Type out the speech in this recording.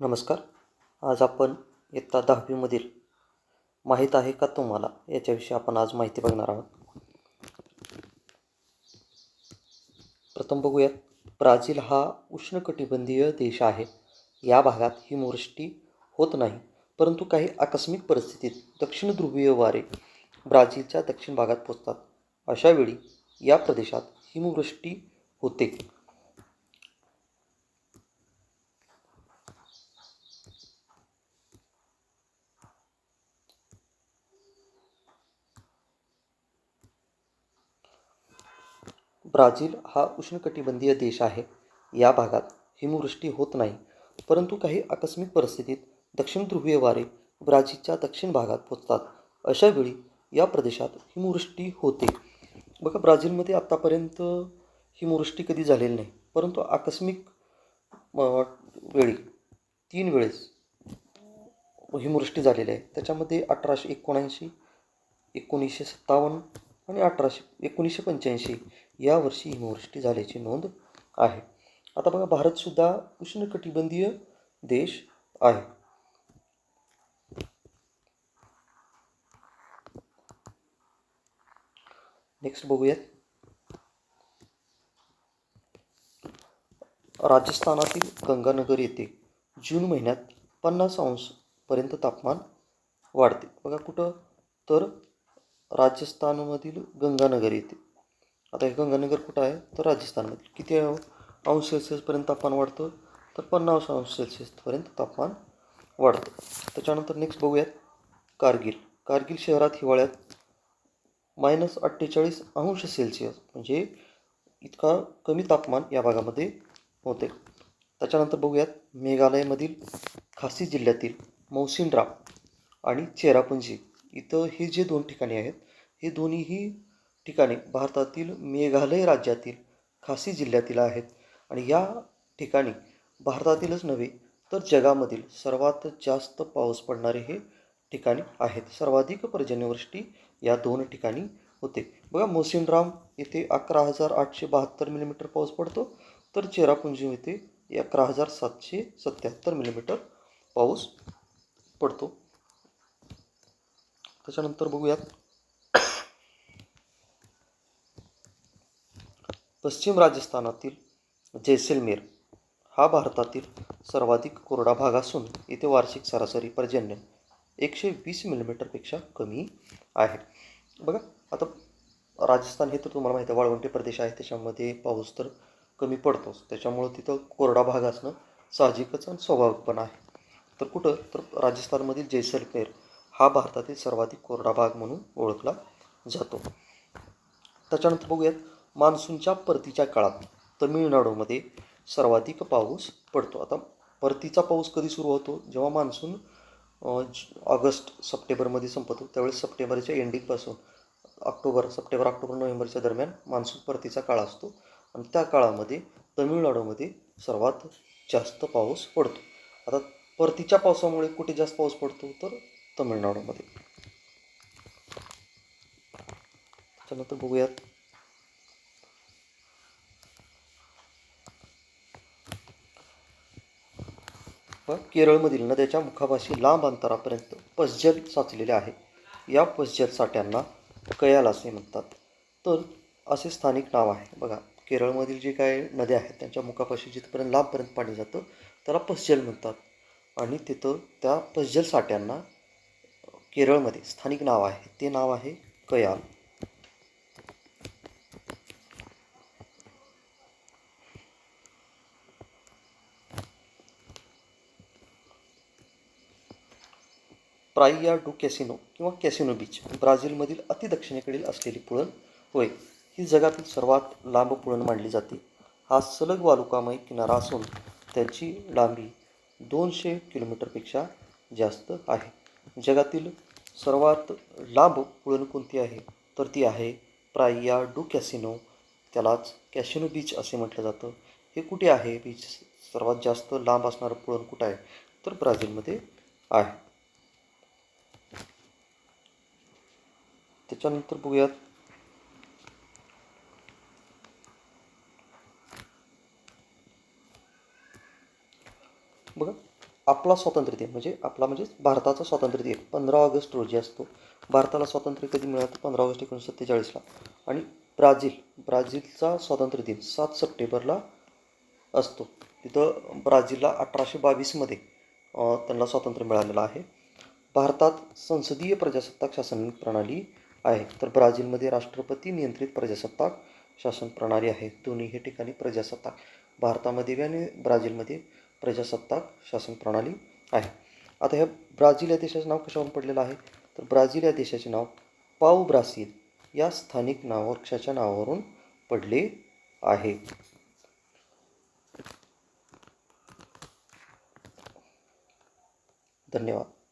नमस्कार. आज आपण इयत्ता दहावीमधील माहीत आहे का तुम्हाला? याच्याविषयी आपण आज माहिती बघणार आहोत. प्रथम बघूयात. ब्राझील हा उष्णकटिबंधीय देश आहे. या भागात हिमवृष्टी होत नाही परंतु काही आकस्मिक परिस्थितीत दक्षिण ध्रुवीय वारे ब्राझीलच्या दक्षिण भागात पोचतात अशावेळी या प्रदेशात हिमवृष्टी होते. ब्राझील हा उष्णकटिबंधीय देश आहे. या भागात हिमवृष्टी होत नाही परंतु काही आकस्मिक परिस्थितीत दक्षिण ध्रुवीय वारे ब्राझीलच्या दक्षिण भागात पोचतात अशावेळी या प्रदेशात हिमवृष्टी होते. बघा ब्राझीलमध्ये आत्तापर्यंत हिमवृष्टी कधी झालेली नाही परंतु आकस्मिक वेळी तीन वेळेस हिमवृष्टी झालेली आहे. त्याच्यामध्ये अठराशे एकोणऐंशी एकोणीसशे सत्तावन्न आणि अठराशे एकोणीसशे पंच्याऐंशी या वर्षी हिमवृष्टी झाल्याची नोंद आहे. आता बघा भारतसुद्धा उष्णकटिबंधीय देश आहे. नेक्स्ट बघूयात. राजस्थानातील गंगानगर येथे जून महिन्यात पन्नास अंशपर्यंत तापमान वाढते. बघा कुठं? तर राजस्थानमधील गंगानगर येथे. आता हे गंगानगर कुठं आहे? तर राजस्थानमध्ये. किती अंश सेल्सिअसपर्यंत तापमान वाढतं. तर पन्नास अंश सेल्सिअसपर्यंत तापमान वाढतं. त्याच्यानंतर नेक्स्ट बघूयात कारगिल. कारगिल शहरात हिवाळ्यात मायनस अठ्ठेचाळीस अंश सेल्सिअस म्हणजे इतका कमी तापमान या भागामध्ये होते. त्याच्यानंतर बघूयात मेघालयमधील खासी जिल्ह्यातील मौसिनराम आणि चेरापुंजी. इथं हे जे दोन ठिकाणे आहेत हे दोन्हीही ठिकाणी भारतातील मेघालय राज्यातील खासी जिल्ह्यातील आहेत. आणि या ठिकाणी भारतातीलच नव्हे तर जगामधील सर्वात जास्त पाऊस पडणारे हे ठिकाणी आहेत. सर्वाधिक पर्जन्यवृष्टी या दोन ठिकाणी होते. बघा मोसिनराम येथे अकरा हजार आठशे बहात्तर मिलीमीटर पाऊस पडतो तर चेरापुंजी येथे अकरा हजार सातशे सत्याहत्तर मिलीमीटर पाऊस पडतो. त्याच्यानंतर बघूयात पश्चिम राजस्थानातील जैसलमेर हा भारतातील सर्वाधिक कोरडा भाग असून इथे वार्षिक सरासरी पर्जन्य एकशे वीस मिलीमीटरपेक्षा कमी आहे. बघा आता राजस्थान हे तर तुम्हाला माहिती आहे वाळवंटी प्रदेश आहे त्याच्यामध्ये पाऊस तर कमी पडतोच. त्याच्यामुळं तिथं कोरडा भाग असणं साहजिकच आणि स्वाभाविक पण आहे. तर कुठं? तर राजस्थानमधील जैसलमेर हा भारतातील सर्वाधिक कोरडा भाग म्हणून ओळखला जातो. त्याच्यानंतर बघूयात मान्सूनच्या परतीच्या काळात तमिळनाडूमध्ये सर्वाधिक पाऊस पडतो. आता परतीचा पाऊस कधी सुरू होतो? जेव्हा मान्सून ज- ऑगस्ट सप्टेंबरमध्ये संपतो त्यावेळेस सप्टेंबरच्या एंडिंगपासून ऑक्टोबर सप्टेंबर ऑक्टोबर नोव्हेंबरच्या दरम्यान मान्सून परतीचा काळ असतो. आणि त्या काळामध्ये तमिळनाडूमध्ये सर्वात जास्त पाऊस पडतो. आता परतीच्या पावसामुळे कुठे जास्त पाऊस पडतो? तर तमिळनाडूमध्ये. त्याच्यानंतर बघूयात. व केरळमधील नद्याच्या मुखापाशी लांब अंतरापर्यंत पसजल साचलेले आहे. या पसजल साठ्यांना कयाल असे म्हणतात. तर असे स्थानिक नाव आहे. बघा केरळमधील जे काय नद्या आहेत त्यांच्या मुखापाशी जिथपर्यंत लांबपर्यंत पाणी जातं त्याला पसजल म्हणतात. आणि तिथं त्या पसजल साठ्यांना केरळमध्ये स्थानिक नाव आहे. ते नाव आहे कयाल. प्राइया डू कॅसिनो किंवा कॅसिनो बीच ब्राझीलमधील अतिदक्षिणेकडील असलेली पुळण. होय ही जगातील सर्वात लांब पुळण मानली जाते. हा सलग वालुकामय किनारा असून त्याची लांबी दोनशे किलोमीटरपेक्षा जास्त आहे. जगातील सर्वात लांब पुळण कोणती आहे? तर ती आहे प्राइया डू कॅसिनो. त्यालाच कॅसिनो बीच असे म्हटलं जातं. हे कुठे आहे? बीच सर्वात जास्त लांब असणारं पुळण कुठं आहे? तर ब्राझीलमध्ये आहे. त्याच्यानंतर बघूयात. बघा आपला स्वातंत्र्य दिन म्हणजे आपला म्हणजे भारताचा स्वातंत्र्य दिन. पंधरा ऑगस्ट रोजी असतो. भारताला स्वातंत्र्य कधी मिळालं पंधरा ऑगस्ट एकोणीसशे सत्तेचाळीसला. आणि ब्राझील ब्राझीलचा स्वातंत्र्य दिन सात सप्टेंबरला असतो. तिथं ब्राझीलला अठराशे बावीसमध्ये त्यांना स्वातंत्र्य मिळालेलं आहे. भारतात संसदीय प्रजासत्ताक शासन प्रणाली आहे. तर ब्राझीलमध्ये राष्ट्रपती नियंत्रित प्रजासत्ताक शासन प्रणाली आहे. दोन्ही हे ठिकाणी प्रजासत्ताक. भारतामध्ये आणि ब्राझीलमध्ये प्रजासत्ताक शासन प्रणाली आहे. आता ह्या ब्राझील या देशाचं नाव कशावरून पडलेलं आहे? तर ब्राझील या देशाचे नाव पाव ब्राझील या स्थानिक नाववृक्षाच्या नावावरून पडले आहे? धन्यवाद.